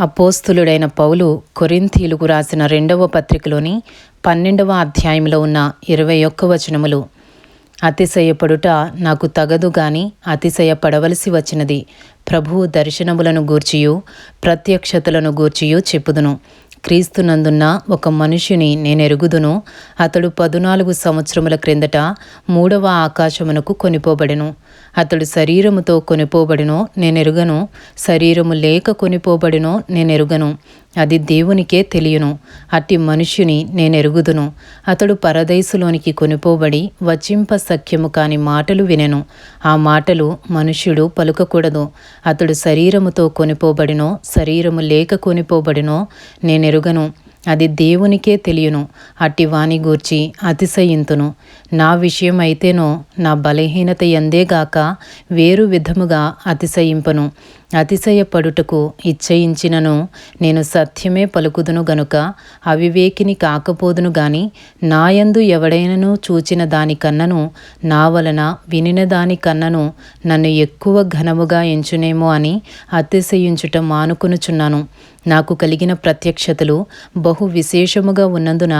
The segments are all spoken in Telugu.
అపోస్తులుడైన పౌలు కొరింథీలుగు రాసిన రెండవ పత్రికలోని పన్నెండవ అధ్యాయంలో ఉన్న ఇరవై ఒక్క వచనములు. అతిశయపడుట నాకు తగదు గాని అతిశయపడవలసి వచ్చినది. ప్రభువు దర్శనములను గూర్చియు ప్రత్యక్షతలను గూర్చియు చెప్పుదును. క్రీస్తునందున్న ఒక మనుషుని నేనెరుగుదును. అతడు పదునాలుగు సంవత్సరముల క్రిందట మూడవ ఆకాశమునకు కొనిపోబడెను. అతడు శరీరముతో కొనిపోబడినో నేనెరుగను శరీరము లేక కొనిపోబడినో నేనెరుగను అది దేవునికే తెలియను. అట్టి మనుష్యుని నేనెరుగుదును అతడు పరదేశులోనికి కొనిపోబడి వచింప సఖ్యము కాని మాటలు వినెను. ఆ మాటలు మనుష్యుడు పలుకకూడదు. అతడు శరీరముతో కొనిపోబడినో శరీరము లేక కొనిపోబడినో నేనెరుగను అది దేవునికే తెలియను. అట్టి వాణి గూర్చి అతిశయింతును. నా విషయం అయితేనో నా బలహీనత ఎందేగాక వేరు విధముగా అతిశయింపను. అతిశయపడుటకు ఇచ్చయించినను నేను సత్యమే పలుకుదును గనుక అవివేకిని కాకపోదును గాని నాయందు ఎవడైనను చూచిన దానికన్నను నా వలన వినిన దానికన్నను నన్ను ఎక్కువ ఘనముగా ఎంచునేమో అని అతిశయించుట మానుకొనుచున్నాను. నాకు కలిగిన ప్రత్యక్షతలు బహు విశేషముగా ఉన్నందున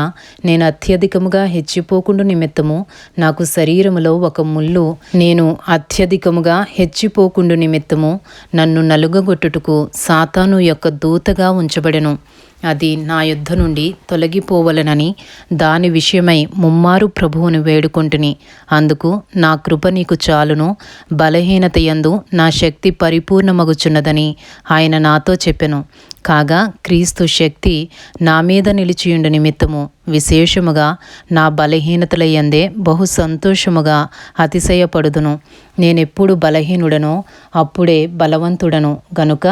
నేను అత్యధికముగా హెచ్చిపోకుండా నిమిత్తము నాకు శరీరములో ఒక ముళ్ళు నేను అత్యధికముగా హెచ్చిపోకుండు నిమిత్తము నన్ను నలుగగొట్టుటకు సాతాను యొక్క దూతగా ఉంచబడెను. అది నా యుద్ధ నుండి తొలగిపోవలనని దాని విషయమై ముమ్మారు ప్రభువును వేడుకొంటిని. అందుకు నా కృప నీకు చాలును. బలహీనత యందు నా శక్తి పరిపూర్ణమగుచున్నదని ఆయన నాతో చెప్పెను. కాగా క్రీస్తు శక్తి నా మీద నిలిచియుండు నిమిత్తము విశేషముగా నా బలహీనతలయ్యందే బహు సంతోషముగా అతిశయపడుదును. నేనెప్పుడు బలహీనుడనో అప్పుడే బలవంతుడను. గనుక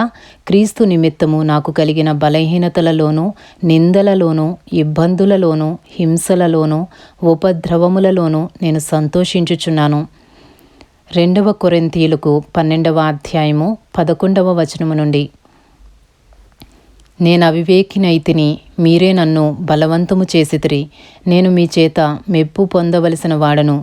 క్రీస్తు నిమిత్తము నాకు కలిగిన బలహీనతలలోనూ నిందలలోనూ ఇబ్బందులలోనూ హింసలలోనూ ఉపద్రవములలోనూ నేను సంతోషించుచున్నాను. రెండవ కొరింతీయులకు పన్నెండవ అధ్యాయము పదకొండవ వచనము నుండి నేను అవివేకినైతిని మీరే నన్ను బలవంతము చేసితిరి. నేను మీ చేత మెప్పు పొందవలసిన వాడను.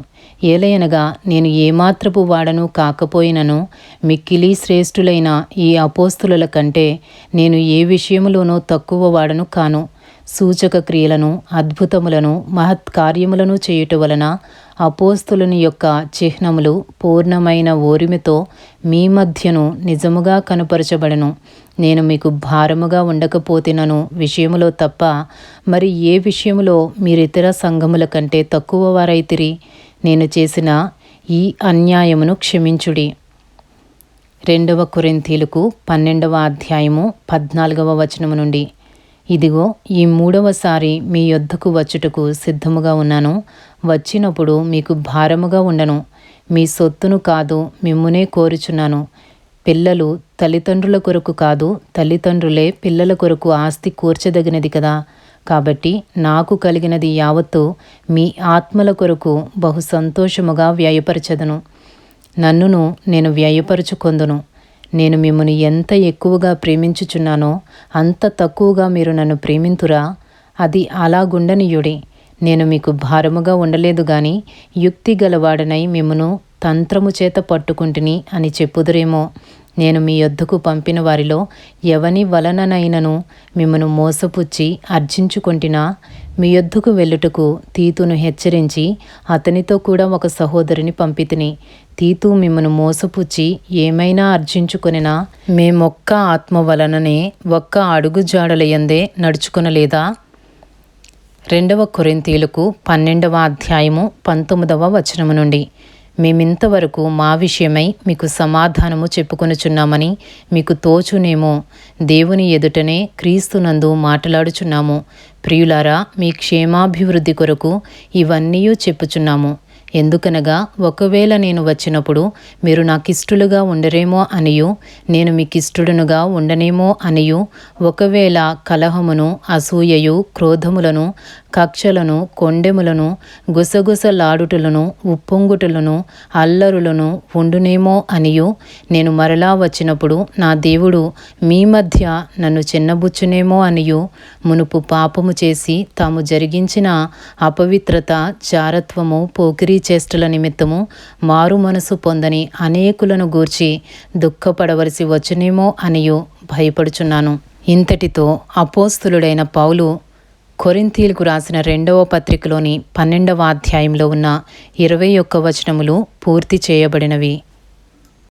ఏలయనగా నేను ఏమాత్రపు వాడను కాకపోయినను మిక్కిలి శ్రేష్ఠులైన ఈ అపోస్తుల కంటే నేను ఏ విషయములోనూ తక్కువ వాడను కాను. సూచక క్రియలను అద్భుతములను మహత్కార్యములను చేయుట వలన అపోస్తులని యొక్క చిహ్నములు పూర్ణమైన ఓరిమితో మీ మధ్యను నిజముగా కనుపరచబడను. నేను మీకు భారముగా ఉండకపోతినను విషయములో తప్ప మరి ఏ విషయములో మీరితర సంఘముల కంటే తక్కువ వారైతిరి? నేను చేసిన ఈ అన్యాయమును క్షమించుడి. రెండవ కొరింథీలకు పన్నెండవ అధ్యాయము పద్నాలుగవ వచనము నుండి. ఇదిగో ఈ మూడవసారి మీ యొద్దకు వచ్చుటకు సిద్ధముగా ఉన్నాను. వచ్చినప్పుడు మీకు భారముగా ఉండను. మీ సొత్తును కాదు మిమ్మునే కోరుచున్నాను. పిల్లలు తల్లిదండ్రుల కొరకు కాదు తల్లిదండ్రులే పిల్లల కొరకు ఆస్తి కూర్చదగినది కదా. కాబట్టి నాకు కలిగినది యావత్తు మీ ఆత్మల కొరకు బహు సంతోషముగా వ్యయపరచదను. నన్నును నేను వ్యయపరుచుకొందును. నేను మిమ్మల్ని ఎంత ఎక్కువగా ప్రేమించుచున్నానో అంత తక్కువగా మీరు నన్ను ప్రేమింతురా. అది అలాగుండనియుడి. నేను మీకు భారముగా ఉండలేదు గాని యుక్తి గలవాడనై మిమ్మను తంత్రము చేత పట్టుకుంటుని అని చెప్పుదురేమో. నేను మీ యొద్దకు పంపిన వారిలో ఎవని వలననైనను మిమ్మను మోసపుచ్చి అర్జించుకొంటినా మీ యొద్దకు వెళ్ళుటకు తీతును హెచ్చరించి అతనితో కూడా ఒక సహోదరిని పంపితిని. తీతు మిమ్మను మోసపుచ్చి ఏమైనా అర్జించుకొనినా మేమొక్క ఆత్మ వలననే ఒక్క అడుగు జాడలయందే నడుచుకొనలేదా? రెండవ కొరింతీలకు పన్నెండవ అధ్యాయము పంతొమ్మిదవ వచనము నుండి. మేమింతవరకు మా విషయమై మీకు సమాధానము చెప్పుకొనుచున్నామని మీకు తోచునేమో. దేవుని ఎదుటనే క్రీస్తునందు మాట్లాడుచున్నాము. ప్రియులారా మీ క్షేమాభివృద్ధి కొరకు ఇవన్నీ చెప్పుచున్నాము. ఎందుకనగా ఒకవేళ నేను వచ్చినప్పుడు మీరు నాకిష్టులుగా ఉండరేమో అనియు నేను మీకిష్టుడనుగా ఉండనేమో అనియు ఒకవేళ కలహమును అసూయయు క్రోధములను కక్షలను కొండెములను గుసగుసలాడుటలను ఉప్పొంగుటలను అల్లరులను ఉండునేమో అనియు నేను మరలా వచ్చినప్పుడు నా దేవుడు మీ మధ్య నన్ను చిన్నబుచ్చునేమో అనియు మునుపు పాపము చేసి తాము జరిగించిన అపవిత్రత జారత్వము పోకిరి చేష్టల నిమిత్తము మారు మనసు పొందని అనేకులను గూర్చి దుఃఖపడవలసి వచ్చునేమో అనియు భయపడుచున్నాను. ఇంతటితో అపోస్తులుడైన పౌలు కొరింతీలకు రాసిన రెండవ పత్రికలోని పన్నెండవ అధ్యాయంలో ఉన్న ఇరవై ఒక్క వచనములు పూర్తి చేయబడినవి.